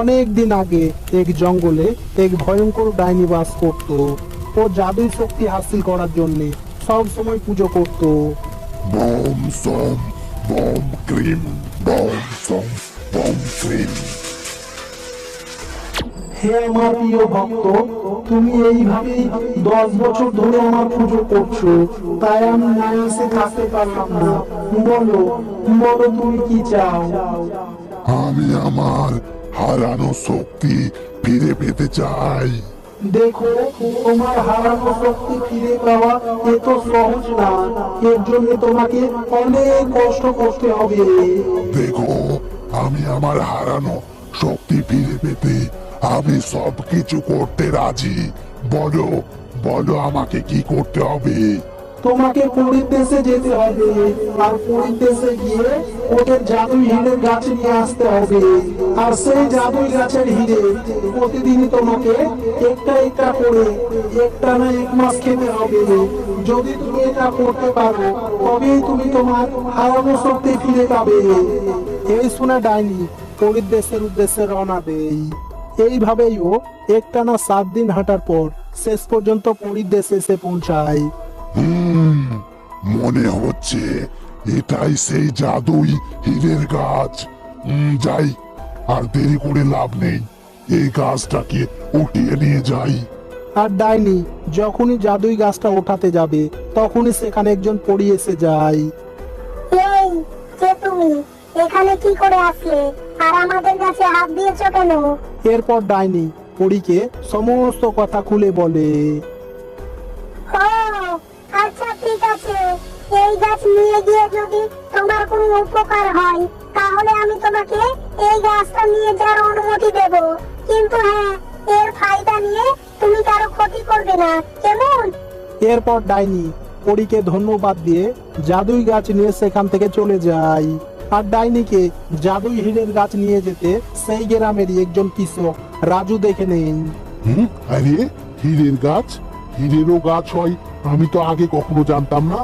অনেক দিন আগে এক জঙ্গলে এক ভয়ঙ্কর ডাইনি বাস করত। ও জাদুই শক্তি হাসিল করার জন্য সব সময় পুজো করত। বম সম বম ক্রিম বম সম বম ক্রিম। হে আমার প্রিয় ভক্ত তুমি এইভাবেই দশ বছর ধরে আমার পুজো করছ। তাই আমি নায়াসে থাকতে পারলাম না। বলো বলো তুমি কি চাও? আমি আমার হারানো শক্তি ফিরে পেতে চাই। দেখো তোমার হারানো শক্তি ফিরে পাওয়া এ তো সহজ না। এর জন্য তোমাকে অনেক কষ্ট করতে হবে। দেখো আমি আমার হারানো শক্তি ফিরে পেতে আমি সবকিছু করতে রাজি। বলো বলো আমাকে কি করতে হবে? তোমাকে পুরীর দেশে যেতে হবে। আর পুরীর দেশে গিয়ে ওদের জাদুই হিরের গাছ নিয়ে আসতে হবে। আর সেই জাদুই গাছের হিরে প্রতিদিনই তোমাকে একটা একটা করে একটা না এক মাস খেতে হবে। যদি তুমি এটা করতে পারো, তবেই তুমি তোমার হারানো শক্তি ফিরে পাবে। এই শুনে ডাইনি পুরীর দেশের উদ্দেশ্যে রওনা দেই। এইভাবেই ও একটানা সাত দিন হাঁটার পর শেষ পর্যন্ত পুরীর দেশে এসে পৌঁছায়। হুম মনে হচ্ছে এটাই সেই জাদুই হীরের গাছ। যাই আর দেরি করে লাভ নেই এই গাছটাকে উঠিয়ে নিয়ে যাই। আর ডাইনি যখনই জাদুই গাছটা ওঠাতে যাবে তখনই সেখানে একজন পড়ি এসে যায়। এই কে তুমি এখানে কি করে আসলে? আর আমাদের কাছে হাত দিয়েছ কেন? এরপর ডাইনি পরীকে সমস্ত কথা খুলে বলে। এই গাছ নিয়ে গিয়ে যদি তোমার কোনো উপকার হয় তাহলে আমি তোমাকে এই গাছটা নিয়ে যাওয়ার অনুমতি দেব। কিন্তু হ্যাঁ এর ফায়দা নিয়ে তুমি কারও ক্ষতি করবে না। কেমন? এরপর ডাইনি পরীকে ধন্যবাদ দিয়ে জাদুই গাছ নিয়ে সেখান থেকে চলে যায়। আর ডাইনিকে জাদুই হীরের গাছ নিয়ে যেতে সেই গ্রামেরই একজন কৃষক রাজু দেখে নেন। হুম? আরে হীরের গাছ? হীরেরও গাছ হয়? আমি তো আগে কখনো জানতাম না।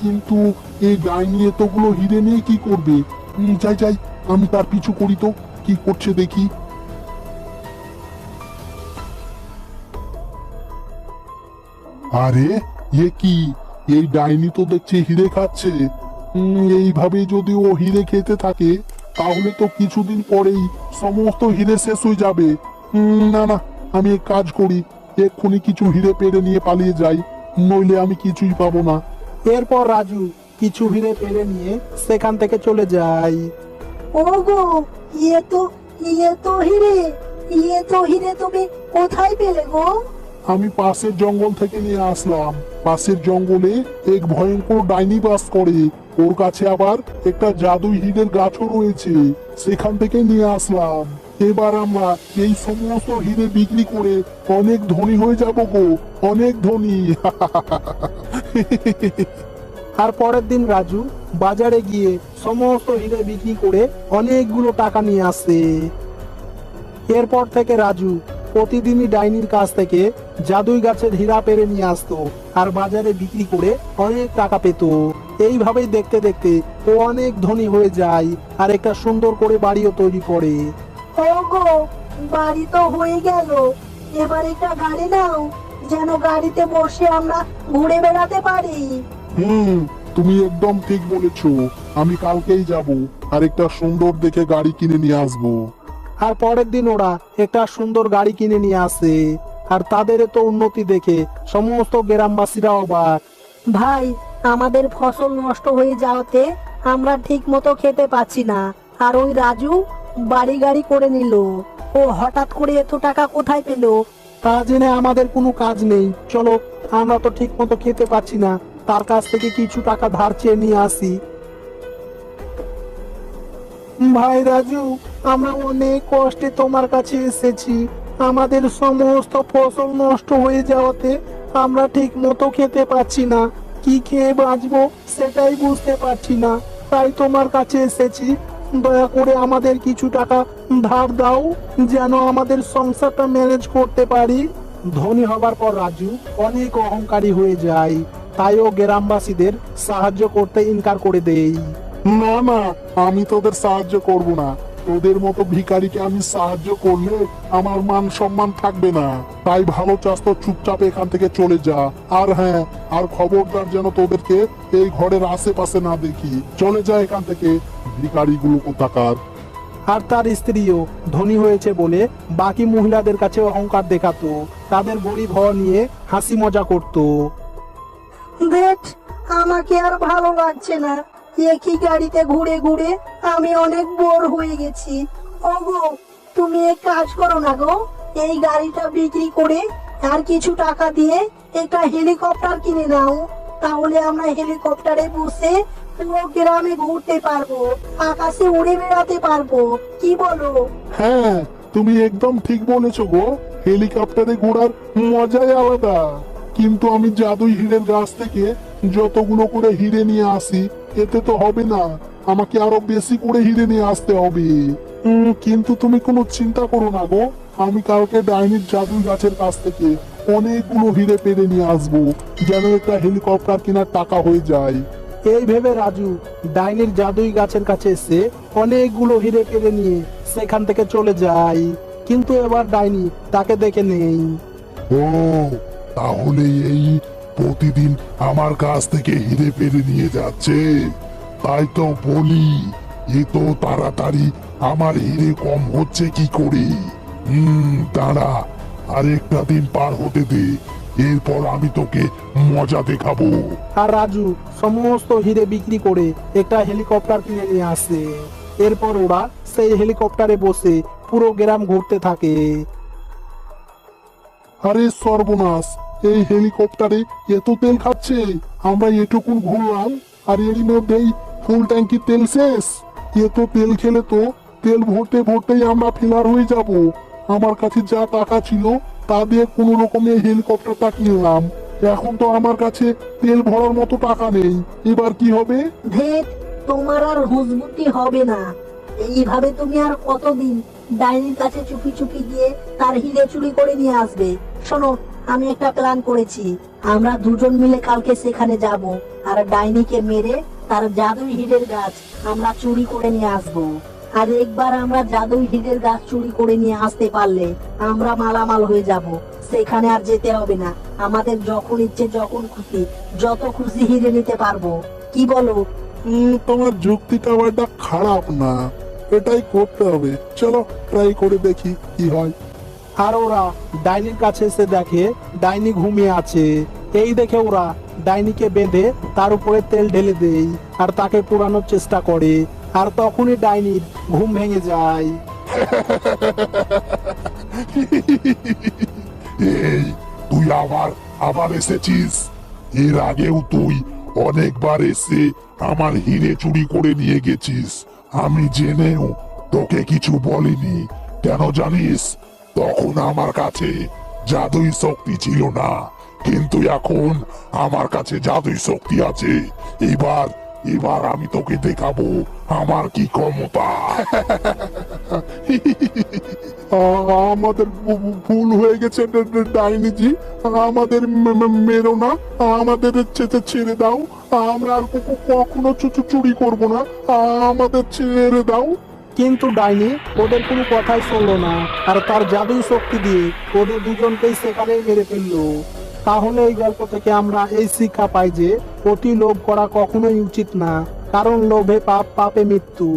কিন্তু এই ডাইনি এতগুলো হিরে নিয়ে কি করবে? যাই যাই, আমি তার পিছু করি তো। কি করছে দেখি। আরে, এ কি? এই ডাইনি তো দেখছি হিরে খাচ্ছে। এইভাবে যদি ও হিরে খেতে থাকে, তাহলে তো কিছুদিন পরেই সমস্ত হিরে শেষ হয়ে যাবে। না না, আমি কাজ করি, এক্ষুনি কিছু হিরে পেরে নিয়ে পালিয়ে যাই, নইলে আমি কিছুই পাবো না। এরপর রাজু কিছু হিরে পেরে নিয়ে সেখান থেকে চলে যায়। ওগো ইয়ে তো ইয়ে তো হিরে ইয়ে তো হিরে তুমি কোথায় পেলে গো? আমি পাশের জঙ্গল থেকে নিয়ে আসলাম। পাশের জঙ্গলে এক ভয়ঙ্কর ডাইনি বাস করে। ওর কাছে আবার একটা জাদু হিরের গাছও রয়েছে। সেখান থেকে নিয়ে আসলাম। এবার আমরা এই সমস্ত হিরে বিক্রি করে অনেক ধনী হয়ে যাব গো। অনেক ধনী। আর পরের দিন রাজু বাজারে গিয়ে সমস্ত হিরে বিক্রি করে অনেকগুলো টাকা নিয়ে আসে। এরপর থেকে রাজু প্রতিদিনই ডাইনির কাছ থেকে জাদুই গাছের হীরা পেরে নিয়ে আসতো আর বাজারে বিক্রি করে অনেক টাকা পেত। এইভাবেই দেখতে দেখতে ও অনেক ধনী হয়ে যায় আর একটা সুন্দর করে বাড়িও তৈরি করে। বাড়ি তো হয়ে গেল। এবার একটা গাড়ি নাও। যেন গাড়িতে বসে আমরা ঘুরে বেড়াতে পারি। হুম তুমি একদম ঠিক বলেছ। আমি কালকেই যাব আর একটা সুন্দর দেখে গাড়ি কিনে নিয়ে আসব। আর পরের দিন ওরা একটা সুন্দর গাড়ি কিনে নিয়ে আসে। আর তাদের তো উন্নতি দেখে সমস্ত গ্রামবাসীরা অবাক। ভাই আমাদের ফসল নষ্ট হয়ে যাওয়াতে আমরা ঠিক মতো খেতে পাচ্ছি না। আর ওই রাজু বাড়ি গাড়ি করে নিল। ও হঠাৎ করে এত টাকা কোথায় পেল? তা জেনে আমাদের কোনো কাজ নেই। চলো, আমরা তো ঠিক মতো খেতে পাচ্ছি না। তার কাছ থেকে কিছু টাকা ধার চেয়ে নিয়ে আসি। ভাই রাজু, আমরা অনেক কষ্টে তোমার কাছে এসেছি। আমাদের সমস্ত ফসল নষ্ট হয়ে যাওয়াতে আমরা ঠিক মতো খেতে পাচ্ছি না। কি খেয়ে বাঁচবো সেটাই বুঝতে পারছি না। তাই তোমার কাছে এসেছি। দয়া করে আমাদের কিছু টাকা ধার দাও, যেন আমাদের সংসারটা ম্যানেজ করতে পারি। ধনী হবার পর রাজু অনেক অহংকারী হয়ে যায়। তাই ও গ্রামবাসীদের সাহায্য করতে ইনকার করে দেই। না না, আমি তোদের সাহায্য করব না। তোদের মতো ভিখারিকে আমি সাহায্য করলে আমার মান সম্মান থাকবে না। তাই ভালো চাষ তো চুপচাপ এখান থেকে চলে যা। আর হ্যাঁ আর খবরদার যেন তোদেরকে এই ঘরের আশেপাশে না দেখি। চলে যা এখান থেকে ভিখারিগুলো কোথাকার? আর তার স্ত্রীও ধনী হয়েছে বলে বাকি মহিলাদের কাছে অহংকার দেখাতো। তাদের গরিব হওয়া নিয়ে হাসি মজা করতো। দেখ আমাকে আর ভালো লাগছে না। একই গাড়িতে ঘুরে ঘুরে আমি অনেক বোর হয়ে গেছি। ওগো, তুমি এক কাজ করো না গো। এই গাড়িটা বিক্রি করে আর কিছু টাকা দিয়ে একটা হেলিকপ্টার কিনে নাও তাহলে আমরা হেলিকপ্টারে বসে পুরো গ্রামে ঘুরতে পারব, আকাশে উড়ে বেড়াতে পারব। কি বলো? হ্যাঁ তুমি একদম ঠিক বলেছ গো। হেলিকপ্টারে ঘোরার মজাই আলাদা। কিন্তু আমি জাদুই হীরের গাছ থেকে যতগুলো করে হিরে নিয়ে আসি এতে তো হবে না। আমাকে আরও বেশি করে হিরে নিয়ে আসতে হবে। কিন্তু তুমি কোনো চিন্তা করো না গো। আমি কালকে ডাইনির জাদুই গাছের কাছ থেকে অনেকগুলো হিরে পেরে নিয়ে আসব যেন একটা হেলিকপ্টার কেনার টাকা হয়ে যায়। এই ভেবে রাজু ডাইনির জাদুই গাছের কাছে এসে অনেকগুলো হিরে কেড়ে নিয়ে সেখান থেকে চলে যায়। কিন্তু এবার ডাইনি তাকে দেখে নেই। ও তাহলে এই প্রতিদিন আমার কাছ থেকে হিরে পেরে নিয়ে যাচ্ছে। তাই তো বলি এ তো তাড়াতাড়ি আমার হিরে কম হচ্ছে কি করে? হুম দাঁড়া আরেকটা দিন পার হতে দে এরপর আমি তোকে মজা দেখাবো। আর রাজু সমস্ত হিরে বিক্রি করে একটা হেলিকপ্টার কিনে নিয়ে আসে। এরপর ওরা সেই হেলিকপ্টারে বসে পুরো গ্রাম ঘুরতে থাকে। আরে সর্বনাশ এই হেলিকপ্টারে এত তেল খাচ্ছে। আমরা এটুকুন ঘুরলাম, আর এরই মধ্যেই ফুল ট্যাঙ্কি তেল শেষ। এত তেল খেলে তো তেল ভরতে ভরতেই আমরা ফিলার হয়ে যাব। আমার কাছে যা টাকা ছিল, তা দিয়ে কোনো রকমে হেলিকপ্টারটা কিনলাম এখন তো আমার কাছে তেল ভরার মতো টাকা নেই। এবার কি হবে? ধেট তোমার আর হুজবুতি হবে না। এইভাবে তুমি আর কতদিন ডাইনির কাছে চুপি চুপি গিয়ে তার হিরে চুরি করে নিয়ে আসবে? শোনো আমি একটা প্ল্যান করেছি। আমরা দুজন মিলে কালকে সেখানে যাব, আর ডাইনিকে মেরে তার জাদুই হিরের গাছ আমরা চুরি করে নিয়ে আসব। আর একবার আমরা জাদুই হিরের গাছ চুরি করে নিয়ে আসতে পারলে আমরা মালামাল হয়ে যাব। সেখানে আর যেতে হবে না। আমাদের যখন ইচ্ছে, যখন খুশি, যত খুশি হিরে নিতে পারব। কি বলো? তোমার যুক্তিটা আবার খারাপ না। এটাই করতে হবে। চলো ট্রাই করে দেখি কি হয়। আর ওরা ডাইনির কাছে এসে দেখে, ডাইনি ঘুমিয়ে আছে। এই দেখে ওরা ডাইনিকে বেঁধে তার উপরে তেল ঢেলে দেয় আর তাকে পোড়ানোর চেষ্টা করে। আর তখনই ডাইনির ঘুম ভেঙে যায়। এই, তুই আবার আবার এসেছিস? এর আগেও তুই অনেকবার এসে আমার হিরে চুরি করে নিয়ে গেছিস। আমি জেনেও তোকে কিছু বলিনি। কেন জানিস? তখন আমার কাছে জাদুই শক্তি ছিল না। কিন্তু এখন আমার কাছে জাদুই শক্তি আছে। এবার এবার আমি তোকে দেখাবো আমার কি ক্ষমতা। আমাদের ভুল হয়ে গেছে ডাইনিজি। আমাদের মেরো না। আমাদের ছেড়ে দাও। আমরা আর কখনো চুরি করব না। আমাদের ছেড়ে দাও। কিন্তু ডাইনি ওদের কোনো কথাই শুনলো না, আর তার জাদু শক্তি দিয়ে ওদের দুজনকেই সেখানে মেরে ফেলল। তাহলে এই গল্প থেকে আমরা এই শিক্ষা পাই যে, অতি লোভ করা কখনোই উচিত না, কারণ লোভে পাপ, পাপে মৃত্যু।